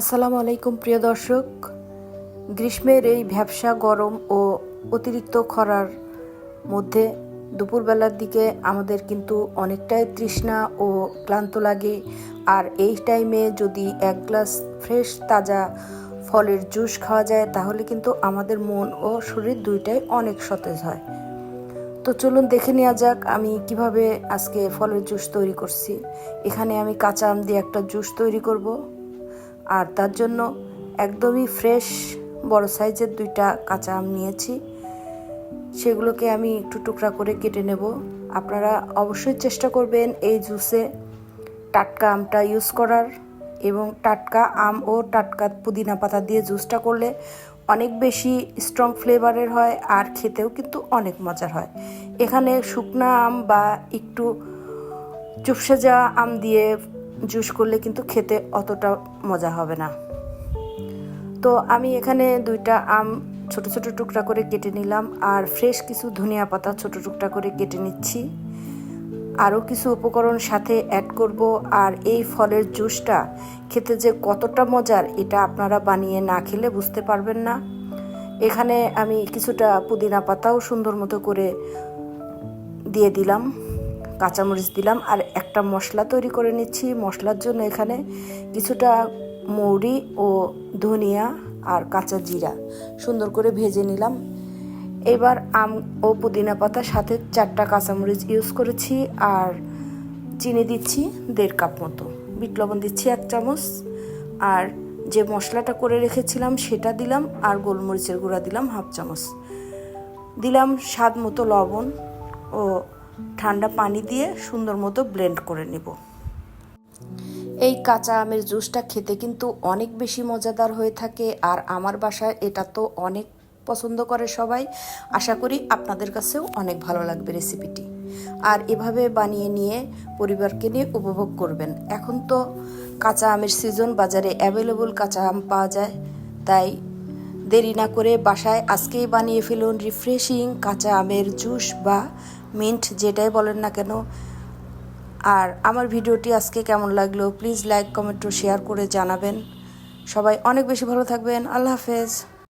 আসসালামু আলাইকুম, প্রিয় দর্শক। গ্রীষ্মের এই ভ্যাবসা গরম ও অতিরিক্ত খরার মধ্যে দুপুরবেলার দিকে আমাদের কিন্তু অনেকটাই তৃষ্ণা ও ক্লান্ত লাগে। আর এই টাইমে যদি এক গ্লাস ফ্রেশ তাজা ফলের জুস খাওয়া যায়, তাহলে কিন্তু আমাদের মন ও শরীর দুইটাই অনেক সতেজ হয়। তো চলুন দেখে নেওয়া যাক আমি কীভাবে আজকে ফলের জুস তৈরি করছি। এখানে আমি কাঁচা আম দিয়ে একটা জুস তৈরি করব। আর তার জন্য একদমই ফ্রেশ বড় সাইজের দুইটা কাঁচা আম নিয়েছি। সেগুলোকে আমি একটু টুকরা করে কেটে নেব। আপনারা অবশ্যই চেষ্টা করবেন এই জুসে টাটকা আমটা ইউজ করার এবং টাটকা আম ও টাটকা পুদিনা পাতা দিয়ে জুসটা করলে অনেক বেশি স্ট্রং ফ্লেভারের হয় আর খেতেও কিন্তু অনেক মজার হয়। এখানে শুকনা আম বা একটু চুপসে যাওয়া আম দিয়ে জুস করলে কিন্তু খেতে অতটা মজা হবে না। তো আমি এখানে দুইটা আম ছোট ছোট টুকরা করে কেটে নিলাম আর ফ্রেশ কিছু ধনিয়া পাতা ছোট টুকরা করে কেটে নিচ্ছি। আরও কিছু উপকরণ সাথে অ্যাড করব আর এই ফলের জুসটা খেতে যে কতটা মজার এটা আপনারা বানিয়ে না খেলে বুঝতে পারবেন না। এখানে আমি কিছুটা পুদিনা পাতাও সুন্দর মতো করে দিয়ে দিলাম। কাঁচামরিচ দিলাম আর একটা মশলা তৈরি করে নিচ্ছি। মশলার জন্য এখানে কিছুটা মৌরি ও ধনিয়া আর কাঁচা জিরা সুন্দর করে ভেজে নিলাম। এবার আম ও পুদিনা পাতার সাথে চারটা কাঁচামরিচ ইউজ করেছি আর চিনি দিচ্ছি দেড় কাপ মতো। বিট লবণ দিচ্ছি এক চামচ আর যে মশলাটা করে রেখেছিলাম সেটা দিলাম আর গোলমরিচের গুঁড়া দিলাম হাফ চামচ। দিলাম স্বাদ মতো লবণ ও ঠান্ডা পানি দিয়ে সুন্দর মতো ব্লেন্ড করে নেব। এই কাঁচা আমের জুসটা খেতে কিন্তু অনেক বেশি মজাদার হয়ে থাকে আর আমার বাসায় এটা তো অনেক পছন্দ করে সবাই। আশা করি আপনাদের কাছেও অনেক ভালো লাগবে রেসিপিটি। আর এভাবে বানিয়ে নিয়ে পরিবারকে নিয়ে উপভোগ করবেন। এখন তো কাঁচা আমের সিজন বাজারে অ্যাভেলেবল কাঁচা আম পাওয়া যায়। তাই দেরি না করে বাসায় আজকেই বানিয়ে ফেলুন রিফ্রেশিং কাঁচা আমের জুস বা মিন্ট যেটাই বলেন না কেন। আর আমার ভিডিওটি আজকে কেমন লাগল প্লিজ লাইক কমেন্ট ও শেয়ার করে জানাবেন। সবাই অনেক বেশি ভালো থাকবেন। আল্লাহ হাফেজ।